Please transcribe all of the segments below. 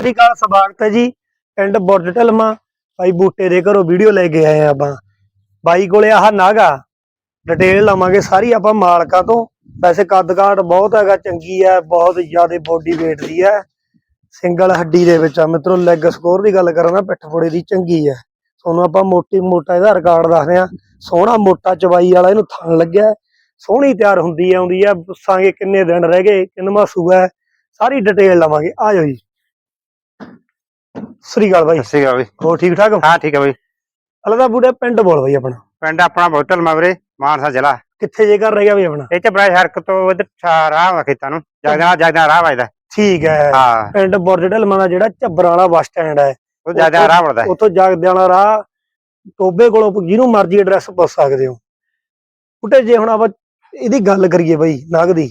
ਸਤਿ ਸ਼੍ਰੀ ਅਕਾਲ, ਸਵਾਗਤ ਹੈ ਜੀ। ਪਿੰਡ ਬੁਰਜ ਢਲਮਾ। ਬਾਈ ਬੂਟੇ ਦੇ ਘਰੋਂ ਵੀਡੀਓ ਲੈ ਕੇ ਆਏ ਆ ਆਪਾਂ। ਬਾਈ ਕੋਲੇ ਆਹ ਨਾਗਾ। ਡਿਟੇਲ ਲਵਾਂਗੇ ਸਾਰੀ। ਆਪਾਂ ਮਾਲਕਾਂ ਤੋਂ। ਵੈਸੇ ਕੱਦ ਕਾਟ ਬਹੁਤ ਹੈਗਾ, ਚੰਗੀ ਹੈ। ਬਹੁਤ ਜ਼ਿਆਦਾ ਬੋਡੀ weight ਦੀ ਹੈ। ਸਿੰਗਲ ਹੱਡੀ ਦੇ ਵਿੱਚ ਆ। ਮਿੱਤਰੋ ਲੈਗ ਸਕੋਰ ਦੀ ਗੱਲ ਕਰਾਂ ਨਾ ਪਿੱਠ ਫੋੜੇ ਦੀ ਚੰਗੀ ਹੈ। ਤੁਹਾਨੂੰ ਆਪਾਂ ਮੋਟੀ ਮੋਟਾ ਇਹਦਾ ਰਿਕਾਰਡ ਦੱਸਦੇ ਆ ਸੋਹਣਾ ਮੋਟਾ ਚਵਾਈ ਵਾਲਾ ਇਹਨੂੰ ਥਣ ਲੱਗਿਆ। ਸੋਹਣੀ ਤਿਆਰ ਹੁੰਦੀ ਆਉਂਦੀ ਹੈ। ਪੁੱਛਾਂਗੇ ਕਿੰਨੇ ਦਿਨ ਰਹਿ ਗਏ ਕਿੰਨਵਾਂ ਸੂਆ ਸਾਰੀ ਡਿਟੇਲ ਲਵਾਂਗੇ। ਆ ਜਾਓ ਜੀ। ਸ੍ਰੀ ਅਕਾਲ ਬਾਈ। ਸ਼੍ਰੀ ਅਕਾਲ ਬਈ ਹੋ ਠੀਕ ਠਾਕ ਹਾਂ ਠੀਕ ਹੈ ਬਈ। ਅਲਦਾ ਬੂੜੇ ਪਿੰਡ ਬੋਲ ਬਾਈ ਆਪਣਾ। ਪਿੰਡ ਆਪਣਾ ਬੋਤਲ ਮਵਰੇ ਮਾਨਸਾ ਜ਼ਿਲ੍ਹਾ। ਕਿੱਥੇ ਜੇ ਕਰ ਰਹਿ ਗਿਆ ਬਈ ਆਪਣਾ? ਇਹ ਚ ਬੜਾ ਹਰਕ ਤੋਂ ਇਧਰ ਰਾਹ ਵਾ ਖੇਤਾਂ ਨੂੰ ਜਗਦਾ ਜਗਦਾ ਰਾਹ ਵਜਦਾ ਠੀਕ ਹੈ। ਹਾਂ। ਪਿੰਡ ਬੁਰਜ ਢਲਮਾ ਦਾ ਜਿਹੜਾ ਝੱਬਰ ਵਾਲਾ ਬੱਸ ਸਟੈਂਡ ਹੈ ਉਹ ਜਗਦਾ ਰਾਹ ਵੜਦਾ ਉੱਥੋਂ ਜਗਦੇ ਵਾਲਾ ਰਾਹ ਟੋਬੇ ਕੋਲੋਂ ਜਿਹਨੂੰ ਮਰਜ਼ੀ ਐਡਰੈਸ ਪੁੱਛ ਸਕਦੇ ਹੋ। ਬੂਟੇ ਜੇ ਹੁਣ ਆਪਾਂ ਇਹਦੀ ਗੱਲ ਕਰੀਏ ਬਈ ਨਗ ਦੀ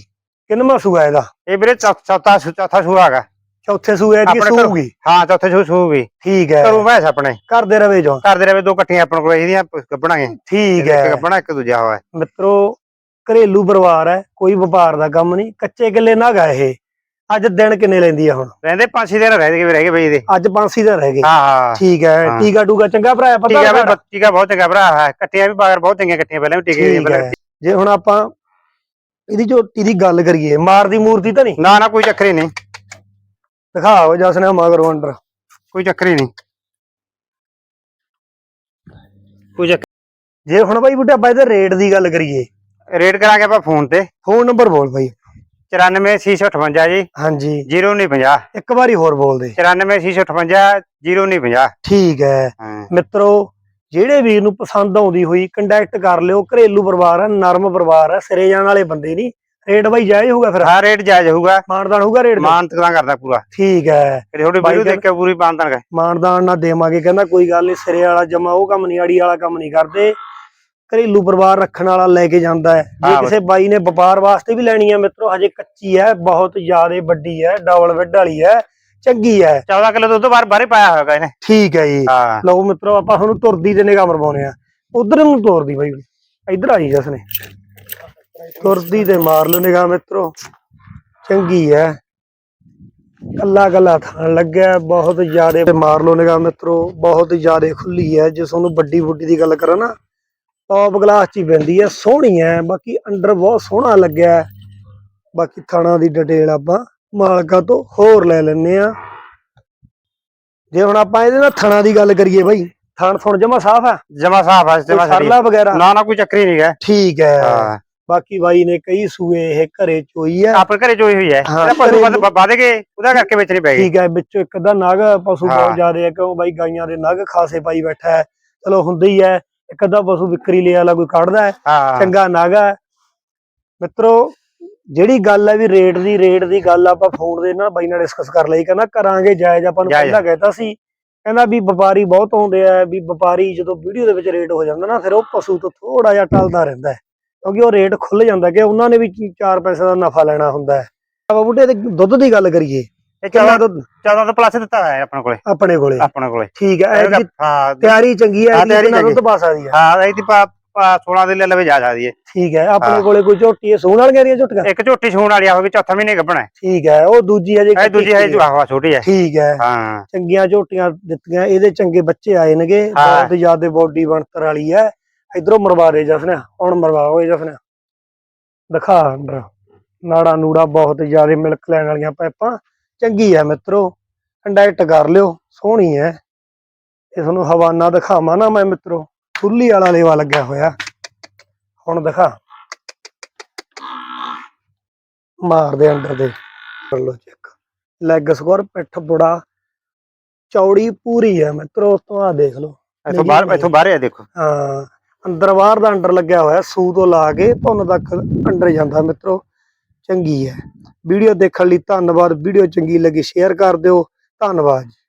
ਕਿੰਨਵਾਂ ਸੂਆ ਇਹਦਾ? ਇਹ ਵੀਰੇ ਚੌਥਾ ਚੌਥਾ ਸੂ ਹੈਗਾ। ਚੌਥੇ ਸੂਏ ਦੀ ਆਪਣੇ ਘਰੋਂ। ਸੂਗੀ ਹਾਂ ਚੌਥੇ ਸੂ ਸੂ ਵੀ ਠੀਕ ਹੈ। ਕਰੂ ਵੈਸ ਆਪਣੇ। ਘਰ ਦੇ ਰਵੇ ਜੋ। ਘਰ ਦੇ ਰਵੇ ਦੋ ਇਕੱਠੀਆਂ ਆਪਣੇ ਕੋਲ ਇਹਦੀਆਂ ਗੱਬਣਾਂਗੇ ਠੀਕ ਇੱਕ ਹੈ। ਗੱਬਣਾ ਇੱਕ ਦੂਜਾ ਹੋਇਆ। ਮਿੱਤਰੋ ਘਰੇਲੂ ਪਰਿਵਾਰ ਹੈ ਕੋਈ ਵਪਾਰ ਦਾ ਕੰਮ ਨਹੀਂ। ਕੱਚੇ ਕਿੱਲੇ ਨਾ ਗਾ ਇਹ। ਅੱਜ ਦਿਨ ਕਿੰਨੇ ਲੈਂਦੀ ਆ ਹੁਣ? ਰਹਿੰਦੇ ਪੰਜ ਛੇ ਦਿਨ ਰਹਿ ਗਏ ਰਹਿ ਗਏ ਬਈ ਇਹਦੇ। ਅੱਜ ਪਾਂਸੀ ਦਾ ਰਹਿ ਗਏ। ਹਾਂ ਹਾਂ। ਠੀਕ ਹੈ ਹਾਂ। ਟੀਕਾ ਟੂਗਾ ਚੰਗਾ ਭਰਾ ਪਤਾ ਹੈ ਤੁਹਾਡਾ? ਬਈ ਟੀਕਾ ਬਹੁਤ ਚੰਗਾ ਭਰਾ ਹੈ। ਕੱਟੀਆਂ ਵੀ ਬਾਗਰ ਬਹੁਤ ਚੰਗੀਆਂ ਕੱਟੀਆਂ ਪਹਿਲਾਂ ਵੀ ਟੀਕੇ ਦੀਆਂ ਠੀਕ ਪਹਿਲਾਂ ਜੇ ਹੁਣ ਆਪਾਂ ਇਹਦੀ ਝੋਟੀ ਦੀ ਗੱਲ ਕਰੀਏ ਮਾਰ ਦੀ ਮੂਰਤੀ ਤਾਂ ਨਹੀਂ? ਨਾ ਨਾ ਕੋਈ ਚੱਕਰ ਹੀ ਨਹੀਂ। ਦਿਖਾਓ ਜਸਨੇ ਮਗਰੋਂ ਅੰਡਰ ਕੋਈ ਚੱਕਰ ਹੀ ਨਹੀਂ। ਕੋਈ ਚੱਕਰ ਜੇ ਹੁਣ ਬਾਈ ਬੁੱਢਾ ਬਾਈ ਦੇ ਰੇਟ ਦੀ ਗੱਲ ਕਰੀਏ। ਰੇਟ ਕਰਾਂਗੇ ਆਪਾਂ ਫੋਨ ਤੇ। ਫੋਨ ਨੰਬਰ ਬੋਲ ਬਾਈ। 94658 ਜੀ। ਹਾਂਜੀ। 0950 ਇੱਕ ਵਾਰੀ ਹੋਰ ਬੋਲ ਦੇ। 94658 0950 ਠੀਕ ਹੈ। ਹਾਂ। ਮਿੱਤਰੋ ਜਿਹੜੇ ਵੀਰ ਨੂੰ ਪਸੰਦ ਆਉਂਦੀ ਹੋਈ ਕੰਟੈਕਟ ਕਰ ਲਿਓ। ਘਰੇਲੂ ਪਰਿਵਾਰ ਹੈ ਨਰਮ ਪਰਿਵਾਰ ਹੈ ਸਿਰੇ ਜਾਣ ਵਾਲੇ ਬੰਦੇ ਨਹੀਂ। ਰੇਟ ਬਾਈ ਜਾਇਜ਼ ਹੋਊਗਾ ਫਿਰ? ਹਾਂ ਰੇਟ ਜਾਇਜ਼ ਹੋਊਗਾ। ਮਾਨਦਾਨ ਹੋਊਗਾ ਰੇਟ? ਦਾ ਕਰਦਾ ਪੂਰਾ। ਠੀਕ ਹੈ। ਥੋੜੀ ਬਾਈ ਵੀਡੀਓ ਦੇਖ ਕੇ ਪੂਰੀ ਮਾਨਤਾਨ ਕਰ। ਮਾਨਦਾਨ ਨਾ ਦੇਵਾਂਗੇ ਕਹਿੰਦਾ ਕੋਈ ਗੱਲ ਨਹੀਂ ਸਿਰੇ ਵਾਲਾ ਜਮਾ ਉਹ ਕੰਮ ਨਹੀਂ ਆੜੀ ਵਾਲਾ ਕੰਮ ਨਹੀਂ ਕਰਦੇ। ਘਰੇਲੂ ਪਰਿਵਾਰ ਰੱਖਣ ਵਾਲਾ ਲੈ ਕੇ ਜਾਂਦਾ ਹੈ। ਜੇ ਹਾਂ ਕਿਸੇ ਬਾਈ ਨੇ ਵਪਾਰ ਵਾਸਤੇ ਵੀ ਲੈਣੀ ਹੈ ਮਿੱਤਰੋ ਹਜੇ ਕੱਚੀ ਹੈ ਬਹੁਤ ਜ਼ਿਆਦਾ ਵੱਡੀ ਹੈ ਡਬਲ ਬੈੱਡ ਵਾਲੀ ਹੈ ਚੰਗੀ ਹੈ। 14 ਕਿਲੋ ਦੁੱਧ ਬਾਹਰ ਬਾਹਰੇ ਪਾਇਆ ਹੋਏਗਾ ਇਹਨੇ। ਠੀਕ ਹੈ ਜੀ। ਹਾਂ। ਲਓ ਮਿੱਤਰੋ ਆਪਾਂ ਤੁਹਾਨੂੰ ਤੁਰਦੀ ਦੇ ਨਿਗਾਹ ਮਰਵਾਉਣੇ ਆ। ਉਧਰ ਨੂੰ ਤੋਰਦੀ ਬਾਈ। ਇੱਧਰ ਆ ਜੀ ਜਸਨੇ। ਤੁਰਦੀ ਤੇ ਮਾਰ ਲਓ ਨਿਗਾਹ ਮਿੱਤਰੋ। ਚੰਗੀ ਹੈ ਕੱਲਾ ਕੱਲਾ ਥਾਣ ਲੱਗਿਆ ਬਹੁਤ ਜ਼ਿਆਦਾ ਮਾਰ ਲਓ ਨਿਗਾਹ ਮਿੱਤਰੋ ਬਹੁਤ ਜ਼ਿਆਦਾ ਖੁੱਲੀ ਹੈ ਜੇ ਤੁਹਾਨੂੰ ਵੱਡੀ ਬੁੱਢੀ ਦੀ ਗੱਲ ਕਰਾਂ ਨਾ ਟੌਪ ਗਲਾਸ ਚ ਹੀ ਪੈਂਦੀ ਹੈ ਸੋਹਣੀ ਹੈ ਬਾਕੀ ਅੰਡਰ ਬਹੁਤ ਸੋਹਣਾ ਲੱਗਿਆ। ਬਾਕੀ ਥਾਣਾ ਦੀ ਡਿਟੇਲ ਆਪਾਂ ਮਾਲਕਾਂ ਤੋਂ ਹੋਰ ਲੈ ਲੈਣੇ ਆ। ਜੇ ਹੁਣ ਆਪਾਂ ਇਹਦੇ ਨਾਲ ਥਣਾ ਦੀ ਗੱਲ ਕਰੀਏ ਬਾਈ ਥਣ ਥਣ ਜਮਾ ਸਾਫ਼ ਹੈ ਜਮਾ ਸਾਫ਼ ਆ ਜਮਾ ਸਰਲਾ ਵਗੈਰਾ? ਨਾ ਨਾ ਕੋਈ ਚੱਕਰ ਨਹੀਂ ਹੈ ਠੀਕ ਹਾਂ। ਬਾਕੀ ਬਾਈ ਨੇ ਕਈ ਸੂਏ ਇਹ ਘਰੇ ਚੋਈ ਹੈ ਆਪਣੇ ਘਰੇ ਚੋਈ ਹੋਈ ਹੈ। ਹਾਂ, ਇਹਦਾ ਪਸ਼ੂ ਘਰੇਲੂ- ਵਧ ਵਧ ਗਏ ਉਹਦਾ ਕਰਕੇ ਵੇਚਣੀ ਪੈ ਗਈ। ਠੀਕ ਹੈ ਵਿੱਚੋਂ ਇੱਕ ਦਾ ਨਗ ਪਸ਼ੂ ਬਹੁਤ ਹਾਂ। ਜ਼ਿਆਦਾ ਹੈ ਕਿਉਂ ਬਾਈ ਗਾਈਆਂ ਦੇ ਨਗ ਖਾਸੇ ਪਾਈ ਬੈਠਾ ਹੈ। ਚਲੋ ਹੁੰਦਾ ਹੀ ਹੈ ਇੱਕ ਅੱਧਾ ਪਸ਼ੂ ਵਿਕਰੀ ਲੈ ਵਾਲਾ ਕੋਈ ਕੱਢਦਾ ਹੈ ਹਾਂ। ਚੰਗਾ ਨਗ ਹੈ। ਮਿੱਤਰੋ ਜਿਹੜੀ ਗੱਲ ਹੈ ਵੀ ਰੇਟ ਦੀ ਰੇਟ ਦੀ ਗੱਲ ਆਪਾਂ ਫੋਨ ਦੇ ਨਾਲ ਬਾਈ ਨਾਲ ਡਿਸਕਸ ਕਰ ਲਈ ਕਹਿੰਦਾ ਕਰਾਂਗੇ ਜਾਇਜ਼ ਆਪਾਂ ਨੂੰ ਜਾਇਜ਼। ਪਹਿਲਾਂ ਕਹਿਤਾ ਸੀ ਕਹਿੰਦਾ ਵੀ ਵਪਾਰੀ ਬਹੁਤ ਆਉਂਦੇ ਆ ਵੀ ਵਪਾਰੀ ਜਦੋਂ ਵੀਡੀਓ ਦੇ ਵਿੱਚ ਰੇਟ ਹੋ ਜਾਂਦਾ ਨਾ ਫਿਰ ਉਹ ਪਸ਼ੂ ਤੋਂ ਥੋੜਾ ਜਿਹਾ ਟਲਦਾ ਰਹਿੰਦਾ ਹੈ। ਕਿਉਂਕਿ ਉਹ ਰੇਟ ਖੁੱਲ ਜਾਂਦਾ ਕਿ ਉਹਨਾਂ ਨੇ ਵੀ 4 ਪੈਸੇ ਦਾ ਨਫਾ ਲੈਣਾ ਹੁੰਦਾ ਹੈ। ਆਪਾਂ ਬੁੱਢੇ ਦੇ ਦੁੱਧ ਦੀ ਗੱਲ ਕਰੀਏ ਇਹ ਕਿੰਨਾ 14 ਦੁੱਧ? 14 ਤੋਂ ਪਲੱਸ ਦਿੱਤਾ ਹੈ ਆਪਣੇ ਕੋਲੇ। ਆਪਣੇ ਕੋਲੇ। ਆਪਣੇ ਕੋਲੇ। ਠੀਕ ਹੈ ਹਾਂ ਤਿਆਰੀ ਚੰਗੀ ਹੈ ਤਿਆਰੀ ਦੁੱਧ। ਪਾ ਸਕਦੀ ਹੈ? ਹਾਂ ਇਹਦੀ ਪਾ ਪਾ 16 ਦੇ ਲੈ ਲਵੇ ਜਾ ਸਕਦੀ ਹੈ। ਠੀਕ ਹੈ ਆਪਣੇ। ਕੋਲੇ ਕੋਈ ਝੋਟੀ ਹੈ ਸੂਣ ਵਾਲੀਆਂ ਦੀਆਂ ਝੋਟੀਆਂ? ਇੱਕ ਝੋਟੀ ਛੂਣ ਵਾਲੀ ਆ ਹੋਵੇ ਚੌਥਾ ਮਹੀਨੇ ਗੱਭਣਾ ਠੀਕ ਹੈ ਉਹ ਦੂਜੀ ਹਜੇ ਇਹ ਦੂਜੀ ਹੈ। ਜੋ ਆਹਵਾ ਛੋਟੀ ਹੈ। ਠੀਕ ਹੈ। ਹਾਂ। ਚੰਗੀਆਂ ਝੋਟੀਆਂ ਦਿੱਤੀਆਂ ਇਹਦੇ ਚੰਗੇ ਬੱਚੇ ਆਏ ਨੇਗੇ। ਬਹੁਤ ਜ਼ਿਆਦਾ ਬੋਡੀ ਬਣਤਰ ਵਾਲੀ ਹੈ। ਇਧਰੋਂ ਮਰਵਾ ਦੇ ਜਸਨਾ ਹੁਣ ਮਰਵਾਓ ਇਹ ਜਸਨਾ ਦਿਖਾ ਅੰਦਰ। ਨਾੜਾ ਨੂੜਾ ਬਹੁਤ ਜ਼ਿਆਦਾ ਮਿਲਕ ਲੈਣ ਵਾਲੀਆਂ ਪਾਈਪਾਂ। ਚੰਗੀ ਹੈ ਮਿੱਤਰੋ ਕੰਡਕਟ ਕਰ ਲਿਓ ਸੋਹਣੀ ਹੈ ਇਹ ਤੁਹਾਨੂੰ ਹਵਾਨਾ ਦਿਖਾਵਾਂ ਨਾ ਮੈਂ ਮਿੱਤਰੋ ਖੁੱਲੀ ਵਾਲਾ ਲੇਵਾ ਲੱਗਿਆ ਹੋਇਆ। ਹੁਣ ਦਿਖਾ। ਮਾਰ ਦੇ ਅੰਦਰ ਦੇ। ਕਰ ਲੋ ਚੈੱਕ ਲੈਗ ਸਕੋਰ ਪਿੱਠ ਬੁੜਾ। ਚੌੜੀ ਪੂਰੀ ਹੈ ਮਿੱਤਰੋ ਉਸ ਤੋਂ ਆ ਦੇਖ ਲਓ। ਇੱਥੋਂ ਬਾਹਰ ਇੱਥੋਂ ਬਾਹਰ ਹੈ ਦੇਖੋ। ਹਾਂ। ਅੰਦਰ ਬਾਹਰ ਦਾ ਅੰਡਰ ਲੱਗਿਆ ਹੋਇਆ ਸੂ ਤੋਂ ਲਾ ਕੇ ਧੁੰਨ ਤੱਕ ਅੰਡਰ ਜਾਂਦਾ ਮਿੱਤਰੋ, ਚੰਗੀ ਹੈ। ਵੀਡੀਓ ਦੇਖਣ ਲਈ ਧੰਨਵਾਦ, ਵੀਡੀਓ ਚੰਗੀ ਲੱਗੀ, ਸ਼ੇਅਰ ਕਰ ਦਿਓ, ਧੰਨਵਾਦ ਜੀ।